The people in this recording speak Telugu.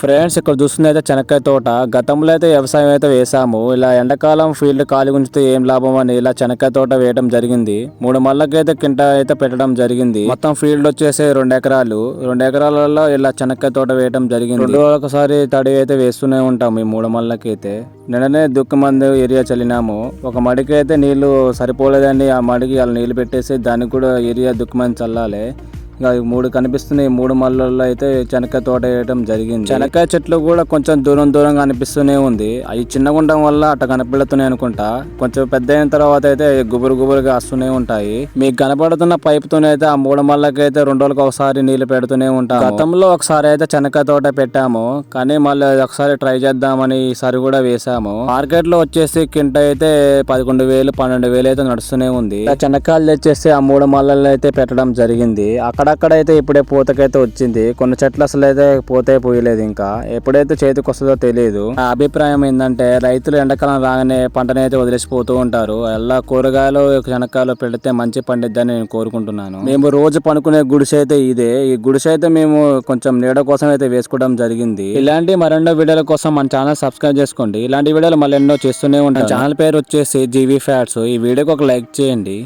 ఫ్రెండ్స్ ఇక్కడ చూస్తుంది అయితే చెనక్కాయ తోట. గతంలో అయితే వ్యవసాయం అయితే వేసాము ఇలా ఎండాకాలం ఫీల్డ్ ఖాళీ ఉంచితే ఏం లాభం అని ఇలా చెనక్కాయ తోట వేయడం జరిగింది. మూడు మళ్ళకైతే కింట అయితే పెట్టడం జరిగింది. మొత్తం ఫీల్డ్ వచ్చేసి రెండు ఎకరాలు. రెండు ఎకరాలలో ఇలా చెనక్కాయ తోట వేయడం జరిగింది. రెండు ఒకసారి తడి అయితే వేస్తూనే ఉంటాం ఈ మూడు మళ్ళకైతే నిన్ననే దుక్కు మంది ఏరియా చల్లినాము. ఒక మడికి అయితే నీళ్ళు సరిపోలేదండి. ఆ మడికి అలా నీళ్ళు పెట్టేసి దానికి కూడా ఏరియా దుక్కు మంది చల్లాలి. మూడు కనిపిస్తున్నాయి. మూడు మల్లల్లో అయితే చెనక్కాయ తోట వేయడం జరిగింది. చెనక్కాయ చెట్లు కూడా కొంచెం దూరం దూరం కనిపిస్తూనే ఉంది. అవి చిన్నగా ఉండడం వల్ల అట్ట కనపడుతున్నాయి అనుకుంటా. కొంచెం పెద్ద అయిన తర్వాత అయితే గుబురు గుబురుగా వస్తూనే ఉంటాయి. మీకు కనపడుతున్న పైప్ తోనే అయితే ఆ మూడు మల్లకి అయితే రెండు రోజులకు ఒకసారి నీళ్ళు పెడుతూనే ఉంటాం గతంలో ఒకసారి అయితే చెనక్కాయ తోట పెట్టాము. కానీ మళ్ళీ ఒకసారి ట్రై చేద్దామని ఈసారి కూడా వేసాము. మార్కెట్లో వచ్చేసి కింట అయితే పదకొండు వేలు పన్నెండు వేలు అయితే నడుస్తూనే ఉంది. ఆ చెనక్కాయలు తెచ్చేసి ఆ మూడు మల్లల్లో అయితే పెట్టడం జరిగింది. అక్కడ అయితే ఇప్పుడే పూతకైతే వచ్చింది. కొన్ని చెట్లు అసలు అయితే పోతే పోయలేదు ఇంకా. ఎప్పుడైతే చేతికి వస్తుందో తెలియదు నా అభిప్రాయం ఏంటంటే రైతులు ఎండాకాలం రాగానే పంటని అయితే వదిలేసిపోతూ ఉంటారు. ఎలా కూరగాయలు చెనక్కాయలు పెడితే మంచి పండిద్దని నేను కోరుకుంటున్నాను. మేము రోజు పనుకునే గుడిసె అయితే ఇదే. ఈ గుడిసె అయితే మేము కొంచెం నీడ కోసం అయితే వేసుకోవడం జరిగింది. ఇలాంటి మరెన్నో వీడియోల కోసం మన ఛానల్ సబ్స్క్రైబ్ చేసుకోండి. ఇలాంటి వీడియోలు మళ్ళీ ఎన్నో చేస్తూనే ఉంటాం ఛానల్ పేరు వచ్చేసి జీవీ ఫ్యాట్స్. ఈ వీడియోకి ఒక లైక్ చేయండి.